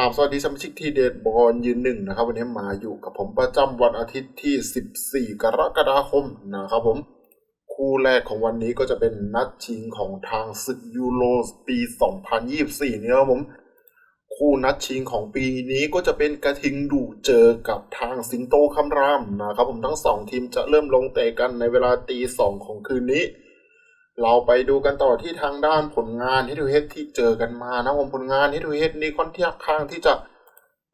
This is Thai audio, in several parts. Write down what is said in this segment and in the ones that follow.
ราบสวัสดีสมาชิกทีเด็ดบอลยืนหนึ่งนะครับ วันนี้มาอยู่กับผมประจำวันอาทิตย์ที่ 14 กรกฎาคมนะครับผมคู่แรกของวันนี้ก็จะเป็นนัดชิงของทางศึกยูโรปี 2024นี่ครับผม คู่นัดชิงของปีนี้ก็จะเป็นกระทิงดูเจอกับทางสิงโตคำรามนะครับผมทั้งสองทีมจะเริ่มลงเตะกันในเวลาตีสองของคืนนี้ เราไปดูกันต่อที่ทางด้านผลงานที่ดูเฮดที่เจอกันมานะผมผลงานที่ดูเฮดนี่ค่อนข้างที่จะ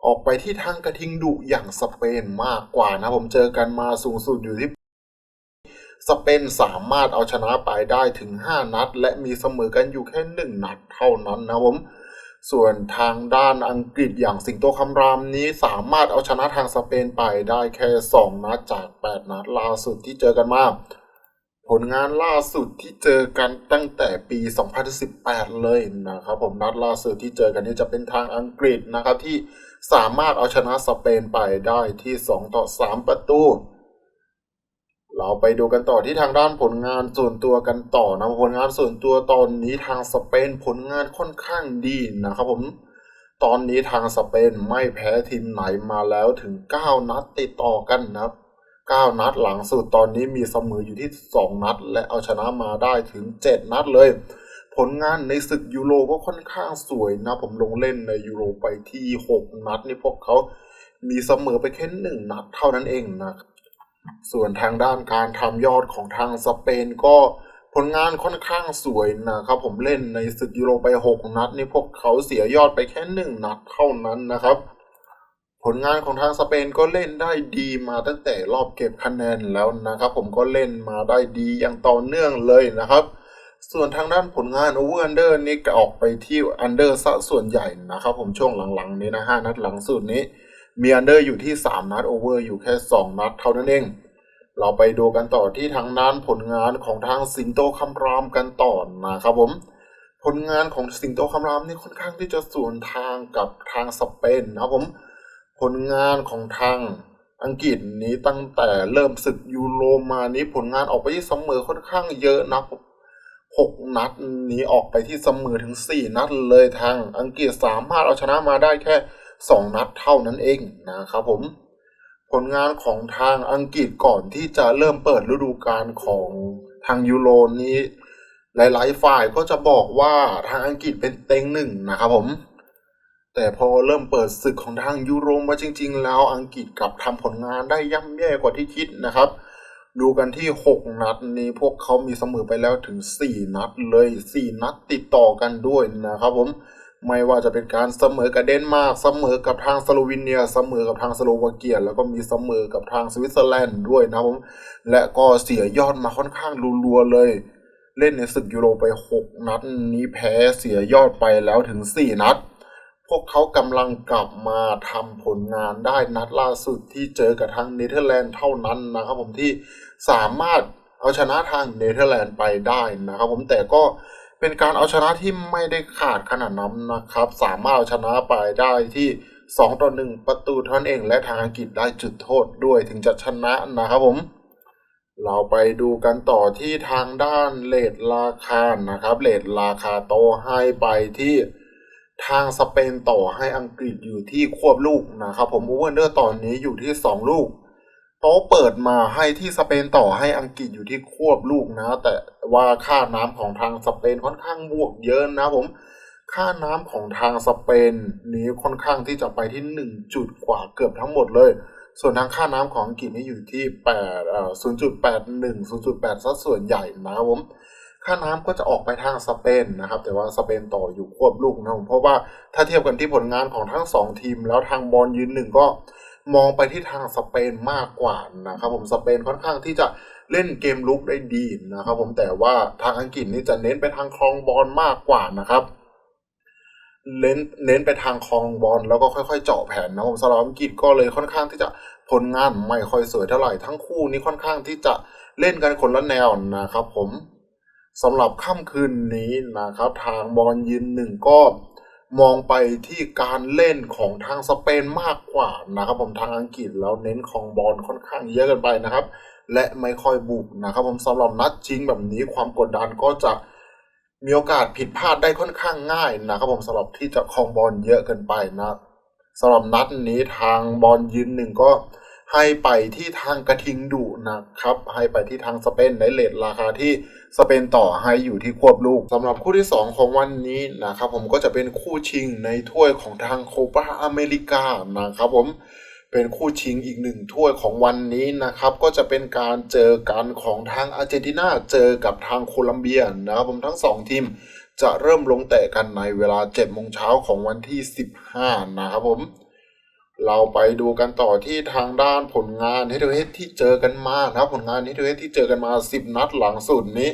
ออกไปที่ทางกระทิงดุอย่างสเปนมากกว่านะผมเจอกันมาสูงสุดอยู่ที่สเปนสามารถเอาชนะไปได้ถึง 5 นัด และมีเสมอกันอยู่แค่ 1 นัดเท่านั้นนะผม ส่วนทางด้านอังกฤษอย่างสิงโตคำรามนี้สามารถเอาชนะทางสเปนไปได้แค่ 2 นัดจาก 8 นัดล่าสุดที่เจอกันมา ผลงานล่าสุดที่เจอกันตั้งแต่ปี 2018 เลยนะครับผมนัดล่าสุดที่เจอกันนี้จะเป็นทางอังกฤษนะครับที่สามารถเอาชนะสเปนไปได้ที่ 2 ต่อ 3 ประตู เราไปดูกันต่อที่ทางด้านผลงานส่วนตัวกันต่อนะผลงานส่วนตัวตอนนี้ทางสเปนผลงานค่อนข้างดีนะครับผมตอนนี้ทางสเปนไม่แพ้ทีมไหนมาแล้วถึง 9 นัดติดต่อกันนะครับ 9 นัดหลังสุดตอนนี้มีเสมออยู่ที่ 2 นัด และเอาชนะมาได้ถึง 7 นัดเลย ผลงานในศึกยูโรก็ค่อนข้างสวยนะ ผมลงเล่นในยูโรไปที่ 6 นัดนี่พวกเขามีเสมอไปแค่หนึ่งนัดเท่านั้นเองนะส่วนทางด้านการทำยอดของทางสเปนก็ผลงานค่อนข้างสวยนะครับผมเล่นในศึกยูโรไป 6 นัดนี่พวกเขาเสียยอดไปแค่ 1 นัดเท่านั้นนะครับ ผลงานของทางสเปนก็เล่นได้ดีมาตั้งแต่รอบเก็บคะแนนแล้วนะครับ ผมก็เล่นมาได้ดีอย่างต่อเนื่องเลยนะครับ ส่วนทางด้านผลงานโอเวอร์อันเดอร์นี่ก็ออกไปที่อันเดอร์ซะส่วนใหญ่นะครับ ผมช่วงหลังๆ นี้นะห้านัดหลังสุดนี้ มีอันเดอร์อยู่ที่ 3 นัดโอเวอร์อยู่แค่ 2 นัดเท่านั้นเอง เราไปดูกันต่อที่ทางด้านผลงานของทางสิงโตคำรามกันต่อนะครับผมผลงานของสิงโตคำรามนี่ค่อนข้างที่จะสวนทางกับทางสเปนนะครับผม ผลงานของทางอังกฤษนี้ตั้งแต่เริ่มศึกยูโรมานี้ผลงานออกไปที่เสมอค่อนข้างเยอะนะหกนัดนี้ออกไปที่เสมอถึงสี่นัดเลยทางอังกฤษสามารถเอาชนะมาได้แค่สองนัดเท่านั้นเองนะครับผม ผลงานของทางอังกฤษก่อนที่จะเริ่มเปิดฤดูกาลของทางยูโรนี้ หลาย ๆ ฝ่ายก็จะบอกว่าทางอังกฤษเป็นเต็งหนึ่งนะครับผม แต่พอเริ่มเปิดศึกของทางยูโรมาจริง ๆ แล้วอังกฤษกลับทำผลงานได้ย่ำแย่กว่าที่คิดนะครับ ดูกันที่ 6 นัดนี้พวกเขามีเสมอไปแล้วถึง 4 นัดเลย 4 นัดติดต่อกันด้วยนะครับผมไม่ว่าจะเป็นการเสมอกับเดนมาร์กเสมอกับทางสโลวีเนีย เสมอกับทางสโลวาเกีย แล้วก็มีเสมอกับทางสวิตเซอร์แลนด์ด้วยนะครับผมและก็เสียยอดมาค่อนข้างรัวๆเลย เล่นในศึกยูโรไป 6 นัดนี้แพ้เสียยอดไปแล้วถึง 4 นัด พวกเขากำลังกลับมาทำผลงานได้นัดล่าสุดที่เจอกับทางเนเธอร์แลนด์เท่านั้นนะครับผมที่สามารถเอาชนะทางเนเธอร์แลนด์ไปได้นะครับผมแต่ก็เป็นการเอาชนะที่ไม่ได้ขาดขนาดนั้นนะครับ สามารถเอาชนะไปได้ที่ 2 ต่อ 1 ประตูเท่านั้นเองและทางอังกฤษได้จุดโทษด้วยถึงจะชนะนะครับผม เราไปดูกันต่อที่ทางด้านเลทราคานะครับเลทราคาโตให้ไปที่ ทางสเปนต่อให้อังกฤษอยู่ที่ควบลูกนะครับผมโอเวอร์เดอร์ตอนนี้อยู่ที่ 2 ลูกโต๊ะเปิดมาให้ที่สเปนต่อให้อังกฤษอยู่ที่ควบลูกนะ แต่ว่าค่าน้ำของทางสเปนค่อนข้างบวกเยอะนะผมค่าน้ำของทางสเปนนี้ค่อนข้างที่จะไปที่ 1 จุดกว่าเกือบทั้งหมดเลย ส่วนทางค่าน้ำของอังกฤษนี่อยู่ที่8เอ่อ0.81 0.8ซะส่วนใหญ่นะครับผม ค่าน้ำก็จะออกไปทางสเปนนะครับ แต่ว่าสเปนต่ออยู่ควบลูกนะผมเพราะว่าถ้าเทียบกันที่ผลงานของทั้งสองทีม แล้วทางบอลยืนหนึ่งก็มองไปที่ทางสเปนมากกว่านะครับผมสเปนค่อนข้างที่จะเล่นเกมลุกได้ดีนะครับผมแต่ว่าทางอังกฤษนี่จะเน้นไปทางครองบอลมากกว่านะครับเน้นเน้นไปทางครองบอลแล้วก็ค่อยๆ เจาะแผนนะผมสำหรับอังกฤษก็เลยค่อนข้างที่จะผลงานไม่ค่อยสวยเท่าไหร่ทั้งคู่นี้ค่อนข้างที่จะเล่นกันคนละแนวนะครับผม สำหรับค่ำคืนนี้นะครับ ทางบอลยืนหนึ่งก็มองไปที่การเล่นของทางสเปนมากกว่านะครับผมทางอังกฤษแล้วเน้นของบอลค่อนข้างเยอะเกินไปนะครับ และไม่ค่อยบุกนะครับ ผมสำหรับนัดชิงแบบนี้ความกดดันก็จะมีโอกาสผิดพลาดได้ค่อนข้างง่ายนะครับผมสำหรับที่จะคองบอลเยอะเกินไปนะสำหรับนัดนี้ทางบอลยืนหนึ่งก็ ให้ไปที่ทางกระทิงดุนะครับ ให้ไปที่ทางสเปนในเลทราคาที่สเปนต่อให้อยู่ที่ควบลูกสำหรับคู่ที่ 2 ของวันนี้นะครับผมก็จะเป็นคู่ชิงในถ้วยของทางโคปาอเมริกานะครับผมเป็นคู่ชิงอีกหนึ่งถ้วยของวันนี้นะครับ ก็จะเป็นการเจอกันของทางอาร์เจนตินาเจอกับทางโคลัมเบียนะครับผมทั้ง 2 ทีมจะเริ่มลงเตะกันในเวลา7โมงเช้าของวันที่ 15 นะครับผม เราไปดูกันต่อที่ทางด้านผลงานเฮดเฮดที่เจอกันมานะครับผลงานเฮดเฮดที่เจอกันมา 10 นัดหลังสุดนี้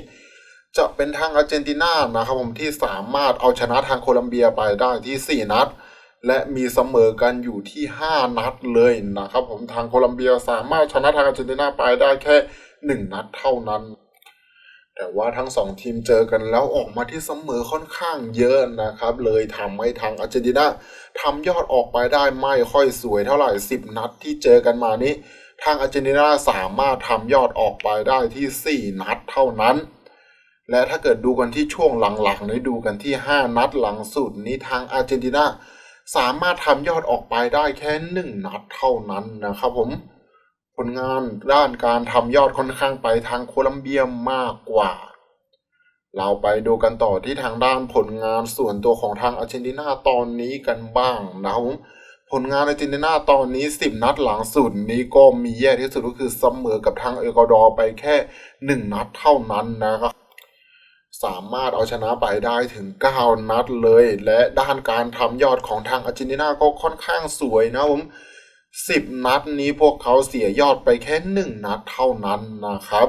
จะเป็นทางอาร์เจนตินานะครับผมที่สามารถเอาชนะทางโคลัมเบียไปได้ที่ 4 นัด และมีเสมอกันอยู่ที่ 5 นัดเลยนะครับผมทางโคลัมเบียสามารถชนะทางอาร์เจนตินาไปได้แค่ 1 นัดเท่านั้น แต่ว่าทั้งสองทีมเจอกันแล้วออกมาที่เสมอค่อนข้างเยอะนะครับ เลยทำให้ทางอาร์เจนตินาทำยอดออกไปได้ไม่ค่อยสวยเท่าไหร่ 10 นัดที่เจอกันมานี้ ทางอาร์เจนตินาสามารถทำยอดออกไปได้ที่ 4 นัดเท่านั้น และถ้าเกิดดูกันที่ช่วงหลังๆนี้ดูกันที่ 5 นัดหลังสุดนี้ทางอาร์เจนตินาสามารถทำยอดออกไปได้แค่ 1 นัดเท่านั้นนะครับผม ผลงานด้านการทำยอดค่อนข้างไปทางโคลัมเบียมากกว่า เราไปดูกันต่อที่ทางด้านผลงานส่วนตัวของทางอาร์เจนตินาตอนนี้กันบ้างนะครับผมผลงานอาร์เจนตินาตอนนี้ 10 นัดหลังสุดนี้ก็มีแย่ที่สุดก็คือเสมอกับทางเอกวาดอร์ไปแค่ 1 นัดเท่านั้นนะครับสามารถเอาชนะไปได้ถึง 9 นัดเลย และด้านการทำยอดของทางอาร์เจนตินาก็ค่อนข้างสวยนะผม 10 นัดนี้พวกเขาเสียยอดไปแค่ 1 นัดเท่านั้นนะครับ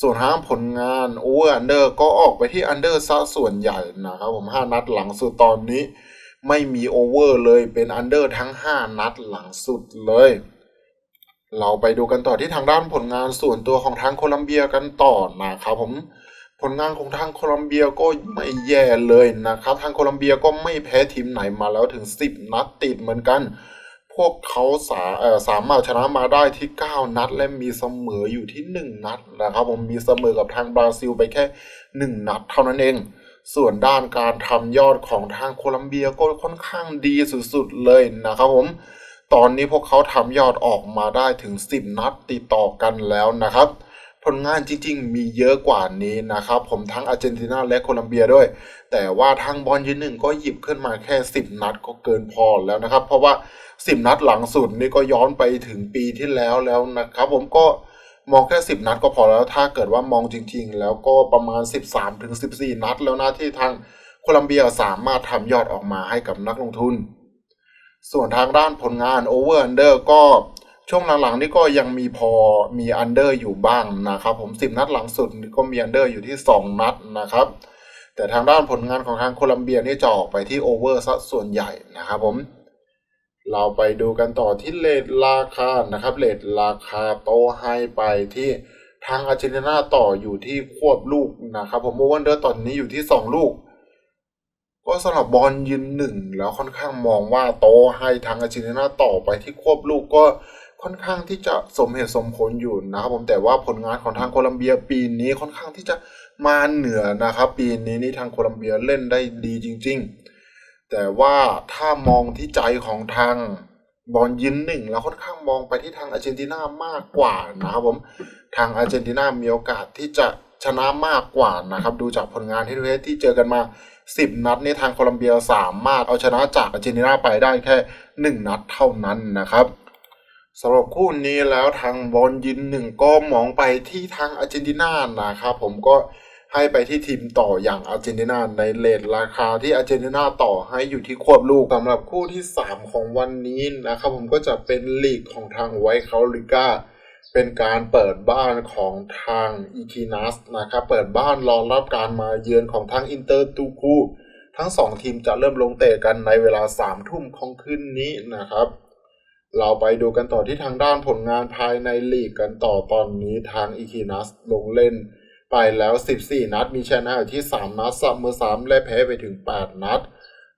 ส่วนทางผลงานโอเวอร์อันเดอร์ก็ออกไปที่อันเดอร์ซะส่วนใหญ่นะครับผม 5 นัดหลังสุดตอนนี้ ไม่มีโอเวอร์เลยเป็นอันเดอร์ทั้ง 5 นัดหลังสุดเลย เราไปดูกันต่อที่ทางด้านผลงานส่วนตัวของทางโคลัมเบียกันต่อนะครับผมผลงานของทางโคลัมเบียก็ไม่แย่เลยนะครับ ทางโคลัมเบียก็ไม่แพ้ทีมไหนมาแล้วถึง 10 นัดติดเหมือนกัน พวกเขาสาสามารถชนะมาได้ที่ 9 นัด และมีเสมออยู่ที่ 1 นัดนะครับ ผมมีเสมอกับทางบราซิลไปแค่ 1 นัดเท่านั้นเอง ส่วนด้านการทำยอดของทางโคลัมเบียก็ค่อนข้างดีสุดๆเลยนะครับผม ตอนนี้พวกเขาทำยอดออกมาได้ถึง 10 นัดติดต่อกันแล้วนะครับ ผลงานจริง ๆ มีเยอะกว่านี้นะครับ ผมทั้งอาร์เจนตินาและโคลัมเบียด้วย แต่ว่าทางบอลยืนหนึ่งก็หยิบขึ้นมาแค่ 10 นัดก็เกินพอแล้วนะครับ เพราะว่า 10 นัดหลังสุดนี่ก็ย้อนไปถึงปีที่แล้วแล้วนะครับ ผมก็มองแค่ 10 นัดก็พอแล้วถ้าเกิดว่ามองจริง ๆ แล้วก็ประมาณ 13ถึง14 นัดแล้วนะที่ทางโคลัมเบียสามารถทำยอดออกมาให้กับนักลงทุน ส่วนทางด้านผลงาน Over Under ก็ ช่วงหลังๆนี่ก็ยังมีพอมี Under อร์อยู่บ้างนะครับ ผม 10 นัดหลังสุดก็มี Under อร์อยู่ที่ 2 นัดนะครับ แต่ทางด้านผลงานของทางโคลัมเบียนี่จะออกไปที่ Over ซะส่วนใหญ่นะครับผม เราไปดูกันต่อที่เลทราคานะครับเลทราคาโตให้ไปที่ทางอาร์เจนตินาต่ออยู่ที่ควบลูกนะครับ ผมโอเวอร์เดอร์ตอนนี้อยู่ที่ 2 ลูกก็สำหรับบอลยืนหนึ่งแล้วค่อนข้างมองว่าโตให้ทางอาร์เจนตินาต่อไปที่ควบลูกก็ ค่อนข้างที่จะสมเหตุสมผลอยู่นะครับผมแต่ว่าผลงานของทางโคลัมเบียปีนี้ค่อนข้างที่จะมาเหนือนะครับ ปีนี้นี่ทางโคลัมเบียเล่นได้ดีจริง ๆ แต่ว่าถ้ามองที่ใจของทางบอลยืนหนึ่งแล้วค่อนข้างมองไปที่ทางอาร์เจนตินามากกว่านะครับผมทางอาร์เจนตินามีโอกาสที่จะชนะมากกว่านะครับ ดูจากผลงานที่ที่เจอกันมา 10 นัดนี่ทางโคลัมเบียสามารถเอาชนะจากอาร์เจนตินาไปได้แค่ 1 นัดเท่านั้นนะครับ สำหรับคู่นี้แล้วทางบอลยินหนึ่งก็มองไปที่ทางอาร์เจนตินานะครับผมก็ให้ไปที่ทีมต่ออย่างอาร์เจนตินาในเลทราคาที่อาร์เจนตินาต่อให้อยู่ที่ควบลูกสำหรับคู่ที่ 3 ของวันนี้นะครับผมก็จะเป็นลีกของทางไวท์คาลิก้าเป็นการเปิดบ้านของทางอีคีนัสนะครับเปิดบ้านรอรับการมาเยือนของทางอินเตอร์ตูคูทั้งสองทีมจะเริ่มลงเตะกันในเวลา3ทุ่มของคืนนี้นะครับ เราไปดูกันต่อที่ทางด้านผลงานภายในลีกกันต่อตอนนี้ทางอีคีนัสลงเล่น ไปแล้ว 14 นัด มีชนะอยู่ที่ 3 นัดเสมอ3และแพ้ไปถึง 8 นัด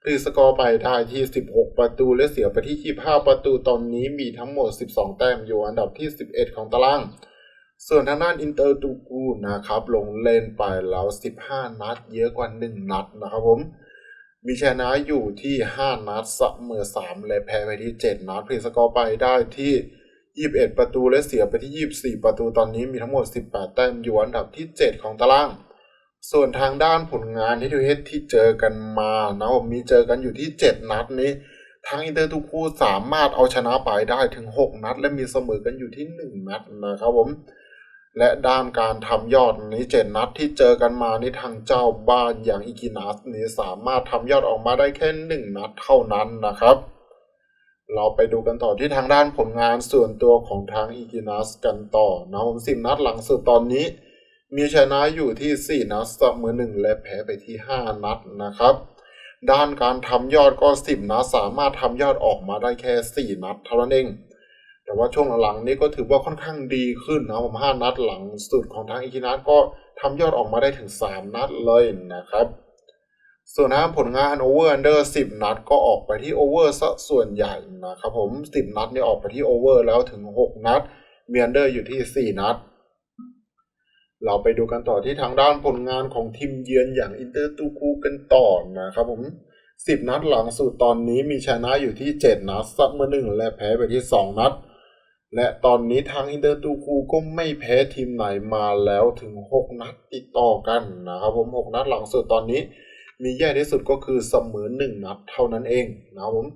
ตีสกอร์ไปได้ที่ 16 ประตูและเสียไปที่ 25 ประตูตอนนี้มีทั้งหมด 12 แต้มอยู่อันดับที่ 11 ของตาราง ส่วนทางด้านอินเตอร์ตูกูนะครับ ลงเล่นไปแล้ว 15 นัด เยอะกว่า 1 นัดนะครับผม มีชนะอยู่ที่ 5 นัดเสมอ3 และแพ้ไปที่ 7 นัดพลิกสกอร์ไปได้ที่ 21 ประตูและเสียไปที่ 24 ประตูตอนนี้มีทั้งหมด 18 แต้มอยู่อันดับที่ 7 ของตาราง ส่วนทางด้านผลงานที่ทูเฮดที่เจอกันมานะผมมีเจอกันอยู่ที่ 7 นัดนี้ทางอินเตอร์ทุกคู่สามารถเอาชนะไปได้ถึง 6 นัด และมีเสมอกันอยู่ที่ 1 นัดนะครับผม และด้านการทำยอดนี้เจ็ดนัดที่เจอกันมานี่ทางเจ้าบ้านอย่างอิกินัสนี้สามารถทำยอดออกมาได้แค่หนึ่งนัดเท่านั้นนะครับ เราไปดูกันต่อที่ทางด้านผลงานส่วนตัวของทางอิกินัสกันต่อนะผมสิบนัดหลังสุดตอนนี้ มีชนะอยู่ที่ 4 นัดเสมอหนึ่งและแพ้ไปที่ 5 นัดนะครับ ด้านการทำยอดก็ 10 นัดสามารถทำยอดออกมาได้แค่ 4 นัดเท่านั้นเอง แต่ว่าช่วงหลังๆนี้ก็ถือว่าค่อนข้างดีขึ้นนะผม5นัดหลังสุดของทางอิกินัสก็ทำยอดออกมาได้ถึง 3 นัดเลยนะครับ ส่วนทางผลงานโอเวอร์อันเดอร์10นัดก็ออกไปที่โอเวอร์ซะส่วนใหญ่นะครับผม10นัดนี่ออกไปที่โอเวอร์แล้วถึง 6 นัดเมีอันเดอร์อยู่ที่ 4 นัด เราไปดูกันต่อที่ทางด้านผลงานของทีมเยือนอย่างอินเตอร์ตูคูกันต่อนะครับผม10นัดหลังสุดตอนนี้มีชนะอยู่ที่ 7 นัดซับเมื่อหนึ่งและแพ้ไปที่ 2 นัด และตอนนี้ทางอินเตอร์ตูคูก็ไม่แพ้ทีมไหนมาแล้วถึง 6 นัดติดต่อกันนะครับผม 6 นัดหลังสุดตอนนี้ มีแย่ที่สุดก็คือเสมอ 1 นัดเท่านั้นเองนะครับผม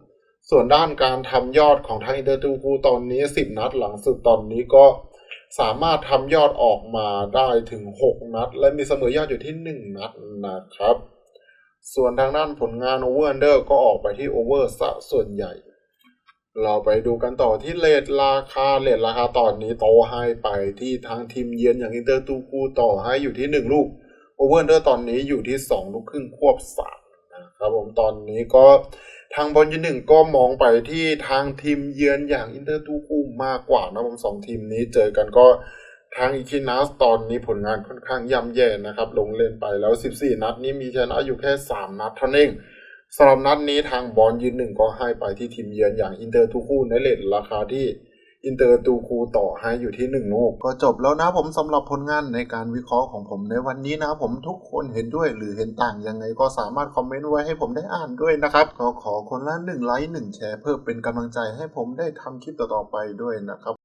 ส่วนด้านการทำยอดของทางอินเตอร์ตูคูตอนนี้ 10 นัดหลังสุดตอนนี้ก็สามารถทำยอดออกมาได้ถึง 6 นัด และมีเสมอยอดอยู่ที่ 1 นัดนะครับ ส่วนทางด้านผลงานโอเวอร์เดอร์ก็ออกไปที่โอเวอร์ซะส่วนใหญ่ เราไปดูกันต่อที่เลทราคาเลทราคาตอนนี้โตให้ไปที่ทางทีมเยือนอย่างอินเตอร์ตูคูต่อให้อยู่ที่ 1 ลูกโอเวอร์นเดอร์ตอนนี้อยู่ที่ 2 ลูกครึ่งควบ3นะครับผมตอนนี้ก็ทางบอลยูหนึ่งก็มองไปที่ทางทีมเยือนอย่างอินเตอร์ตูคูมากกว่านะผมสองทีมนี้เจอกันก็ทางอีคินัสตอนนี้ผลงานค่อนข้างย่ำแย่นะครับ ลงเล่นไปแล้ว 14 นัดนี้มีชนะอยู่แค่ 3 นัดเท่านั้นเอง สำหรับนัดนี้ทางบอลยืนหนึ่งก็ให้ไปที่ทีมเยือนอย่างอินเตอร์ตูคูในเลทราคาที่อินเตอร์ตูคูต่อให้อยู่ที่1ลูกก็จบแล้วนะผมสำหรับผลงานในการวิเคราะห์ของผมในวันนี้นะผมทุกคนเห็นด้วยหรือเห็นต่างยังไงก็สามารถคอมเมนต์ไว้ให้ผมได้อ่านด้วยนะครับก็ขอคนละ1ไลค์1แชร์เพื่อเป็นกำลังใจให้ผมได้ทำคลิปต่อๆไปด้วยนะครับ